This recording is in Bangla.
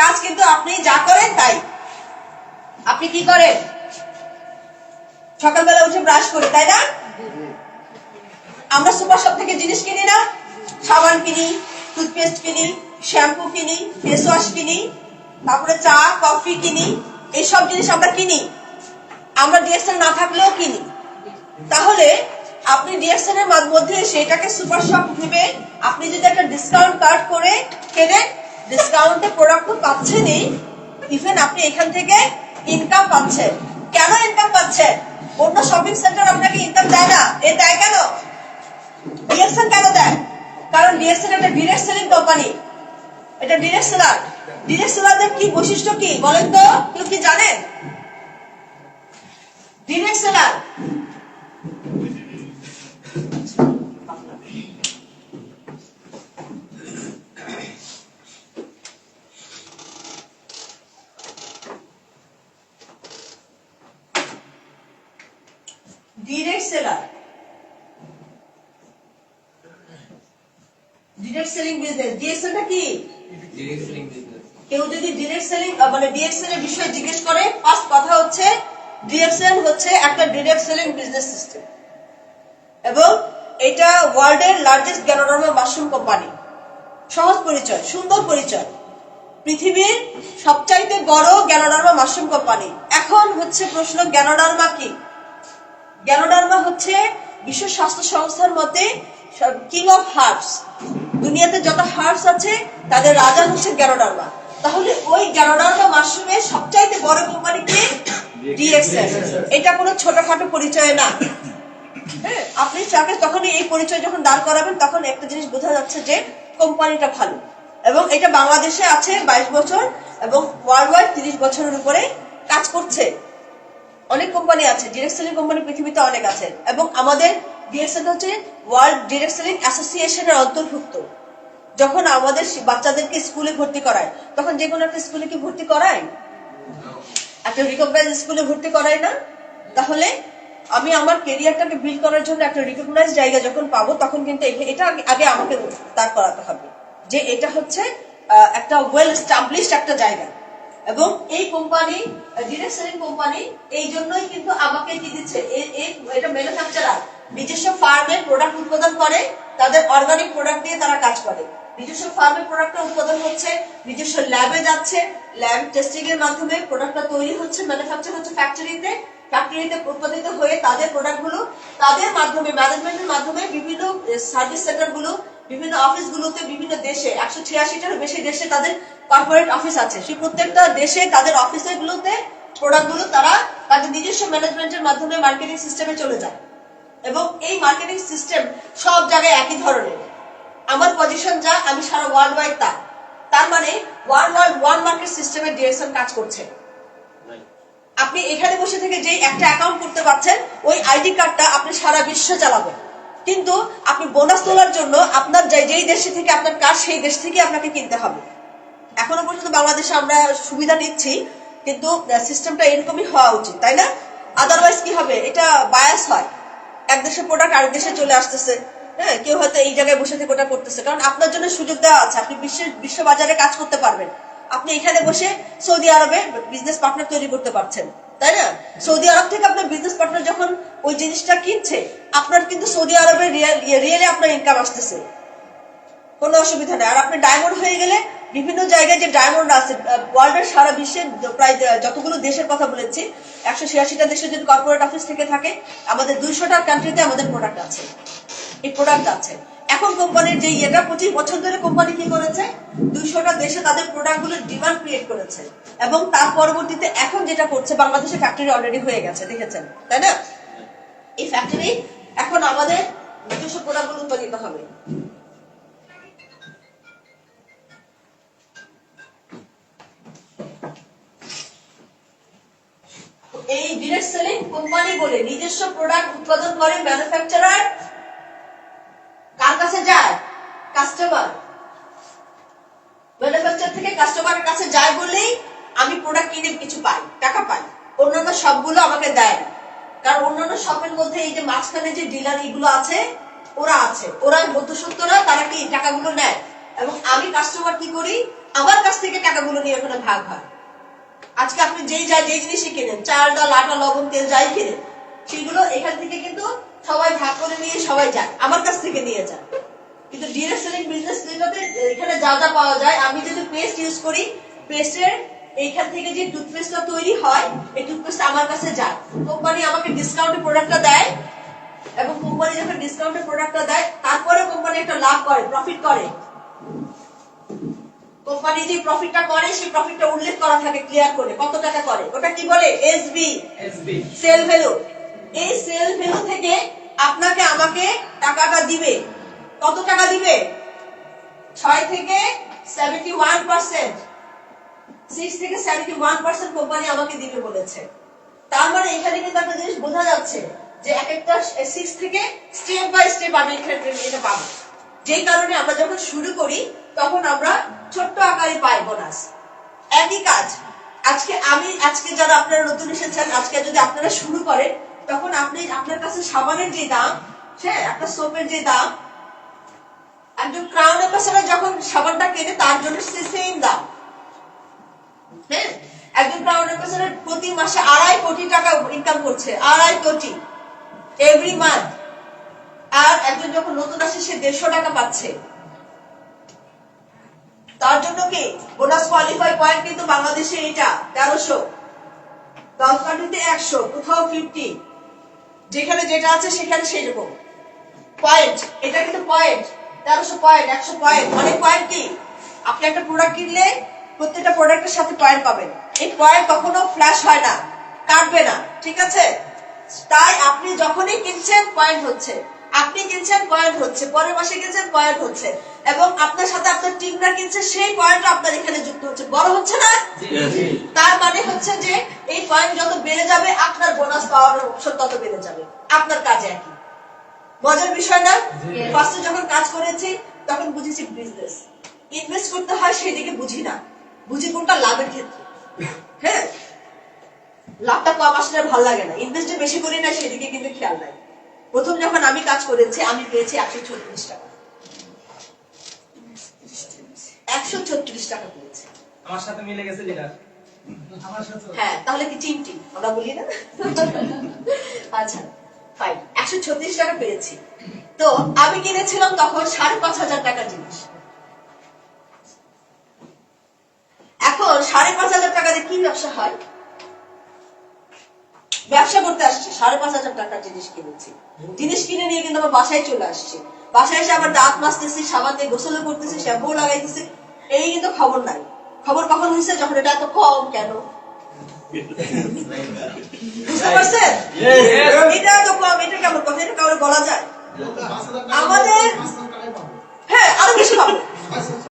কাজ কিন্তু আপনি যা করেন তাই। আপনি কি করেন? সকালবেলা উঠে ব্রাশ করি, তাই না? আমরা সুপার শপ থেকে জিনিস কিনি না। সাবান কিনি টুথপেস্ট কিনি শ্যাম্পু কিনি ফেস ওয়াশ কিনি, তারপরে চা কফি কিনি, এইসব জিনিস আমরা কিনি। আমরা ডিএসএল না থাকলেও কিনি। তাহলে আপনি ডিএসএল এর মধ্যে সেটাকে সুপার শপ ভেবে আপনি যদি একটা ডিসকাউন্ট কার্ড করে কেনেন ডিসকাউন্টে প্রোডাক্ট তো পাচ্ছেনই ইভেন আপনি এখান থেকে ইনকাম পাচ্ছেন। কেন ইনকাম পাচ্ছেন? অন্য শপিং সেন্টার আপনাকে ইনকাম দেয় না। এ দেয় কেন? ডিএসএল কেন দেয়? কারণ ডিএসএল একটা ডিরেক্ট সেলিং কোম্পানি এটা ডিরেক্ট সেলার ডিরেক্ট সেলারদের কি বৈশিষ্ট্য কি? বলেন তো। কেউ কি জানেন? Direct seller direct seller direct selling business ডিএসএলটা কি? ডিরেক্ট সেলিং বিজনেস কেউ যদি ডিরেক্ট সেলিং মানে ডিএক্সএল এর বিষয়ে জিজ্ঞেস করে ফার্স্ট কথা হচ্ছে ডিএক্সএল হচ্ছে একটা ডিরেক্ট সেলিং বিজনেস সিস্টেম এবং এটা ওয়ার্ল্ডের লার্জেস্ট গ্যানোডার্মা মাশরুম কোম্পানি সহজ পরিচয় সুন্দর পরিচয়। পৃথিবীর সবচাইতে বড় গ্যানোডার্মা মাশরুম কোম্পানি এখন হচ্ছে প্রশ্ন গ্যানোডার্মা কি? গ্যানোডার্মা হচ্ছে বিশ্ব স্বাস্থ্য সংস্থার মতে কিং অফ হার্বস দুনিয়াতে যত হার্বস আছে, তাদের রাজা হচ্ছে গ্যানোডার্মা তাহলে ওই গ্যানোডার্মা মাশরুমের সবচাইতে বড় কোম্পানি কি? ডিএক্সএল এটা কোনো ছোটখাটো পরিচয় না। হ্যাঁ আপনি তাকে তখন এই পরিচয় যখন দাঁড় করাবেন, তখন একটা জিনিস বোঝা যাচ্ছে যে কোম্পানিটা ভালো। এবং এটা বাংলাদেশে আছে বাইশ বছর এবং ওয়ার্ল্ড ওয়াইড তিরিশ বছরের উপরে কাজ করছে। অনেক কোম্পানি আছে ডিরেক্ট সেলিং কোম্পানি পৃথিবীতে অনেক আছে। এবং আমাদের ডিএক্সএল হচ্ছে ওয়ার্ল্ড ডিরেক্ট সেলিং অ্যাসোসিয়েশনের অন্তর্ভুক্ত। যখন আমাদের বাচ্চাদেরকে স্কুলে ভর্তি করায়, তখন যে কোনো একটা স্কুলে কি ভর্তি করায়? একটা রিকগনাইজ স্কুলে ভর্তি করায় না? তাহলে আমি আমার কেরিয়ারটাকে বিল্ড করার জন্য একটা রিকগনাইজ জায়গা যখন পাবো, তখন কিন্তু এটা আগে- আমাকে দাঁড় করাতে হবে। যে এটা হচ্ছে একটা ওয়েল স্টাবলিশড একটা জায়গা। এবং এই কোম্পানি ডিরেক্ট কোম্পানি এই জন্যই কিন্তু আমাকে কি দিচ্ছে? এটা ম্যানুফ্যাকচারার নিজস্ব ফার্মে প্রোডাক্ট উৎপাদন করে, তাদের অর্গানিক প্রোডাক্ট দিয়ে তারা কাজ করে। নিজস্ব ফার্মে প্রোডাক্টটা উৎপাদন হচ্ছে, নিজস্ব ল্যাবে যাচ্ছে ল্যাব টেস্টিং এর মাধ্যমে প্রোডাক্টটা তৈরি হচ্ছে ম্যানুফ্যাকচার হচ্ছে ফ্যাক্টরিতে ফ্যাক্টরিতে উৎপাদিত হয়ে তাদের প্রোডাক্টগুলো তাদের মাধ্যমে ম্যানেজমেন্টের মাধ্যমে বিভিন্ন সার্ভিস সেন্টারগুলো বিভিন্ন অফিস গুলোতে বিভিন্ন দেশে, একশো ছিয়াশিটার বেশি দেশে তাদের কর্পোরেট অফিস আছে। সেই প্রত্যেকটা দেশে তাদের অফিসে গুলোতে প্রোডাক্টগুলো তারা তাদের নিজস্ব ম্যানেজমেন্টের মাধ্যমে মার্কেটিং সিস্টেমে চলে যায়। এবং এই মার্কেটিং সিস্টেম সব জায়গায় একই ধরনের। আমার পজিশন যা, আমি সারা ওয়ার্ল্ড ওয়াইড তা। তার মানে ওয়ান ওয়ার্ল্ড ওয়ান মার্কেট সিস্টেমে ডিরেকশন কাজ করছে। আপনি এখানে বসে থেকে যেই একটা অ্যাকাউন্ট করতে পারছেন, ওই আইডি কার্ডটা আপনি সারা বিশ্বে চালাবেন। কিন্তু আপনি বোনাস তোলার জন্য আপনার যে- যেই দেশে থেকে আপনার কাজ, সেই দেশ থেকে আপনাকে কিনতে হবে। এখনও পর্যন্ত বাংলাদেশে আমরা সুবিধা নিচ্ছি, কিন্তু সিস্টেমটা এরকমই হওয়া উচিত, তাই না? আদারওয়াইজ কি হবে? এটা বায়াস হয়। এক দেশের প্রোডাক্ট আরেক দেশে চলে আসতেছে। হ্যাঁ কেউ হয়তো এই জায়গায় বসে থেকে ওটা করতেছে। কারণ আপনার জন্য সুযোগ দেওয়া আছে। আপনি বিশ্বের বিশ্ব বাজারে কাজ করতে পারবেন। আপনি এখানে বসে সৌদি আরবে বিজনেস পার্টনার তৈরি করতে পারছেন, তাই না? সৌদি আরব থেকে আপনার বিজনেস পার্টনার যখন ওই জিনিসটা কিনছে আপনার কিন্তু সৌদি আরবের রিয়েলে আপনার ইনকাম আসতেছে। কোনো অসুবিধা নেই। আর আপনি ডায়মন্ড হয়ে গেলে বিভিন্ন জায়গায় যে ডায়মন্ড আছে ওয়ার্ল্ডের সারা বিশ্বের প্রায় যতগুলো দেশের কথা বলেছি, একশো ছিয়াশিটা দেশে যদি কর্পোরেট অফিস থেকে থাকে, আমাদের দুইশোটা কান্ট্রিতে আমাদের প্রোডাক্ট আছে। এই প্রোডাক্ট আছে। এখন কোম্পানির যে ইয়েটা, পঁচিশ বছর ধরে কোম্পানি কি করেছে? দুইশোটা দেশে তাদের প্রোডাক্টগুলোর ডিমান্ড ক্রিয়েট করেছে। এবং তার পরবর্তীতে এখন যেটা করছে বাংলাদেশে ফ্যাক্টরি অলরেডি হয়ে গেছে, দেখেছেন? তাই না? এই ফ্যাক্টরি এখন আমাদের নিজস্ব প্রোডাক্টগুলো উৎপাদিত হবে। এই ডিরেক্ট সেলিং কোম্পানি বলে নিজস্ব প্রোডাক্ট উৎপাদন করে ম্যানুফ্যাকচারার কার কাছে যায়? কাস্টমার ম্যানুফ্যাকচার থেকে কাস্টমারের কাছে যায় বলেই আমি প্রোডাক্ট কিনে কিছু পাই, টাকা পাই। অন্যান্য সবগুলো আমাকে দেয় না। কারণ অন্যান্য শপের মধ্যে এই যে মাঝখানে যে ডিলার এগুলো আছে, ওরা আছে। ওরা মধ্যসত্ত্বরা তারা কি টাকাগুলো নেয়? এবং আমি কাস্টমার কি করি? আমার কাছ থেকে টাকাগুলো নিয়ে ওখানে ভাগ হয়। আজকে আপনি যেই যা যেই জিনিসই কেনেন, চাল ডাল, আটা, লবণ, তেল, যাই কেনেন, সেগুলো এখান থেকে কিন্তু সবাই ভাগ করে নিয়ে সবাই যায়, আমার কাছ থেকে নিয়ে যায়। কিন্তু ডিরেক্ট সেলিং বিজনেস এখানে যা যা পাওয়া যায়, আমি যদি পেস্ট ইউজ করি পেস্টের এইখান থেকে যে টুথপেস্টটা তৈরি হয় এই টুথপেস্ট আমার কাছে যায় কোম্পানি আমাকে ডিসকাউন্টে প্রোডাক্টটা দেয় এবং কোম্পানি যখন ডিসকাউন্টে প্রোডাক্টটা দেয় তারপরে কোম্পানি একটা লাভ করে প্রফিট করে। কোম্পানি যে প্রফিটটা করে সেই প্রফিটটা উল্লেখ করা থাকে ক্লিয়ার করে কত টাকা করে। ওটা কি বলে? এসবি SB সেল ভ্যালু এই সেল ভ্যালু থেকে আপনাকে আমাকে টাকাটা দিবে। কত টাকা দিবে? ছয় থেকে সেভেন্টি ওয়ান পার্সেন্ট সিক্স থেকে সেভেন্টি ওয়ান পার্সেন্ট কোম্পানি আমাকে দিবে বলেছে। তার মানে এখানে কিন্তু একটা জিনিস বোঝা যাচ্ছে যে এক একটা সিক্স থেকে স্টেপ বাই স্টেপ আমি এটা পাবো। যেই কারণে আমরা যখন শুরু করি, তখন আমরা ছোট্ট আকারে পাই বোনাস একই কাজ, আজকে আমি, আজকে যারা আপনারা নতুন এসেছেন, আজকে যদি আপনারা শুরু করেন, তখন আপনি আপনার কাছে সাবানের যে দাম হ্যাঁ একটা সোপের যে দাম, একজন ক্রাউন অ্যাম্বাসেডর যখন সাবানটা কেনে, তার জন্য সেম দাম। হ্যাঁ? একজন ক্রাউন অ্যাম্বাসেডর প্রতি মাসে আড়াই কোটি টাকা ইনকাম করছে, আড়াই কোটি এভরি মান্থ আর একজন যখন নতুন আসে সে দেড়শো টাকা পাচ্ছে। তার জন্য কি বোনাস কোয়ালিফাই পয়েন্ট কিন্তু বাংলাদেশে এটা তেরোশো গালফ কান্ট্রিতে একশো, কোথাও ফিফটি যেখানে যেটা আছে, সেখানে সেরকম পয়েন্ট এটা কিন্তু পয়েন্ট তেরোশো পয়েন্ট একশো পয়েন্ট অনেক পয়েন্ট কি? আপনি একটা প্রোডাক্ট কিনলে প্রত্যেকটা প্রোডাক্টের সাথে পয়েন্ট পাবেন। এই পয়েন্ট কখনো ফ্ল্যাশ হয় না কাটবে না ঠিক আছে? তাই আপনি যখনই কিনছেন পয়েন্ট হচ্ছে। আপনি কিনছেন পয়েন্ট হচ্ছে। পরের মাসে কিনছেন পয়েন্ট হচ্ছে। এবং আপনার সাথে আপনার টিমরা কিনছে সেই পয়েন্ট আপনার এখানে যুক্ত হচ্ছে। বড় হচ্ছে না? তার মানে হচ্ছে যে এই পয়েন্ট যত বেড়ে যাবে আপনার বোনাস পাওয়ার অপশন তত বেড়ে যাবে। আপনার কাজে একই। মজার বিষয় না? ফার্স্টে যখন কাজ করেছি তখন বুঝেছি বিজনেস ইনভেস্ট করতে হয় সেদিকে বুঝি না। বুঝি কোনটা লাভের ক্ষেত্রে? হ্যাঁ? লাভটা কম আসলে ভালো লাগে না। ইনভেস্ট বেশি করি না সেদিকে কিন্তু খেয়াল নাই। প্রথম যখন আমি কাজ করেছি আমি পেয়েছি একশো ছত্রিশ টাকা। একশো ছত্রিশ টাকা পেয়েছি। আমার সাথে মিলে গেছে হ্যাঁ তাহলে কি টিম টিম আমরা বলি না? আচ্ছা ফাইন একশো ছত্রিশ টাকা পেয়েছি। তো আমি কিনেছিলাম তখন সাড়ে পাঁচ হাজার টাকার জিনিস এখন সাড়ে পাঁচ হাজার টাকা দিয়ে কি ব্যবসা হয়? ব্যবসা করতে আসছি, সাড়ে পাঁচ হাজার টাকার জিনিস কিনেছি। জিনিস কিনে নিয়ে কিন্তু আমার বাসায় চলে আসছি। বাসায় এসে আবার দাঁত মাজতেছি, সাবান দিয়ে গোসল করতেছি শ্যাম্পু লাগাইতেছি। এই কিন্তু খবর নাই। খবর কখন হয়েছে যখন এটা এত কম কেন? বুঝতে পারছেন? এটা তো কম, এটা কেমন কথা? এটা কাউরে বলা যায়? আমাদের